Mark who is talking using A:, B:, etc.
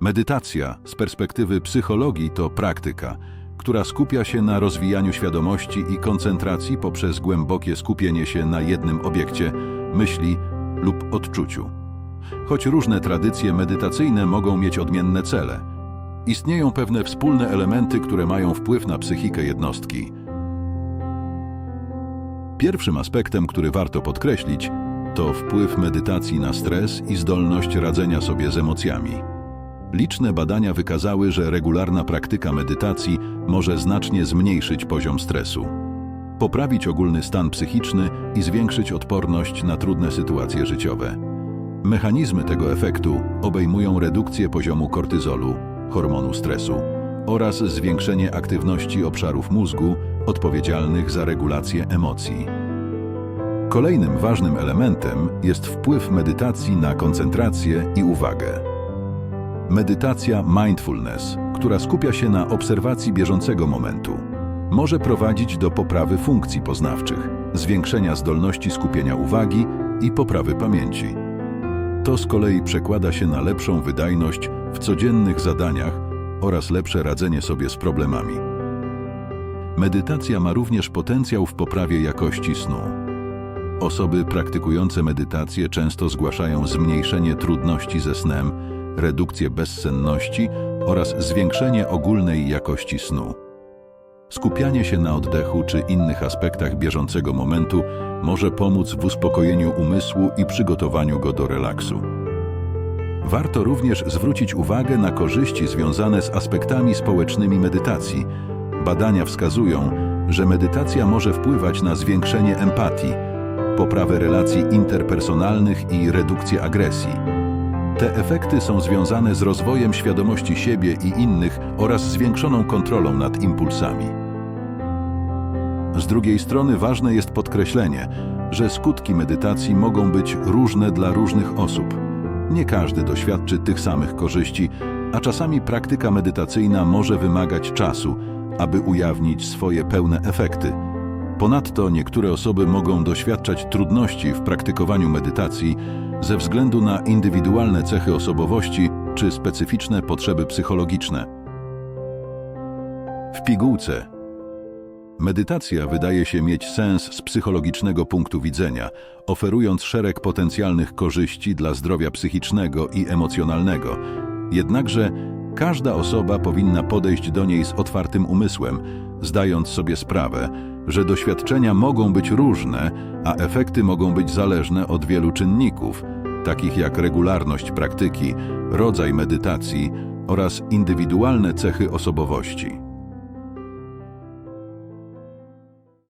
A: Medytacja z perspektywy psychologii to praktyka, która skupia się na rozwijaniu świadomości i koncentracji poprzez głębokie skupienie się na jednym obiekcie, myśli lub odczuciu. Choć różne tradycje medytacyjne mogą mieć odmienne cele, istnieją pewne wspólne elementy, które mają wpływ na psychikę jednostki. Pierwszym aspektem, który warto podkreślić, to wpływ medytacji na stres i zdolność radzenia sobie z emocjami. Liczne badania wykazały, że regularna praktyka medytacji może znacznie zmniejszyć poziom stresu, poprawić ogólny stan psychiczny i zwiększyć odporność na trudne sytuacje życiowe. Mechanizmy tego efektu obejmują redukcję poziomu kortyzolu, hormonu stresu, oraz zwiększenie aktywności obszarów mózgu odpowiedzialnych za regulację emocji. Kolejnym ważnym elementem jest wpływ medytacji na koncentrację i uwagę. Medytacja mindfulness, która skupia się na obserwacji bieżącego momentu, może prowadzić do poprawy funkcji poznawczych, zwiększenia zdolności skupienia uwagi i poprawy pamięci. To z kolei przekłada się na lepszą wydajność w codziennych zadaniach oraz lepsze radzenie sobie z problemami. Medytacja ma również potencjał w poprawie jakości snu. Osoby praktykujące medytację często zgłaszają zmniejszenie trudności ze snem, redukcję bezsenności oraz zwiększenie ogólnej jakości snu. Skupianie się na oddechu czy innych aspektach bieżącego momentu może pomóc w uspokojeniu umysłu i przygotowaniu go do relaksu. Warto również zwrócić uwagę na korzyści związane z aspektami społecznymi medytacji. Badania wskazują, że medytacja może wpływać na zwiększenie empatii, poprawę relacji interpersonalnych i redukcję agresji. Te efekty są związane z rozwojem świadomości siebie i innych oraz zwiększoną kontrolą nad impulsami. Z drugiej strony ważne jest podkreślenie, że skutki medytacji mogą być różne dla różnych osób. Nie każdy doświadczy tych samych korzyści, a czasami praktyka medytacyjna może wymagać czasu, aby ujawnić swoje pełne efekty. Ponadto niektóre osoby mogą doświadczać trudności w praktykowaniu medytacji ze względu na indywidualne cechy osobowości czy specyficzne potrzeby psychologiczne. W pigułce Medytacja wydaje się mieć sens z psychologicznego punktu widzenia, oferując szereg potencjalnych korzyści dla zdrowia psychicznego i emocjonalnego. Jednakże każda osoba powinna podejść do niej z otwartym umysłem, zdając sobie sprawę, że doświadczenia mogą być różne, a efekty mogą być zależne od wielu czynników, takich jak regularność praktyki, rodzaj medytacji oraz indywidualne cechy osobowości.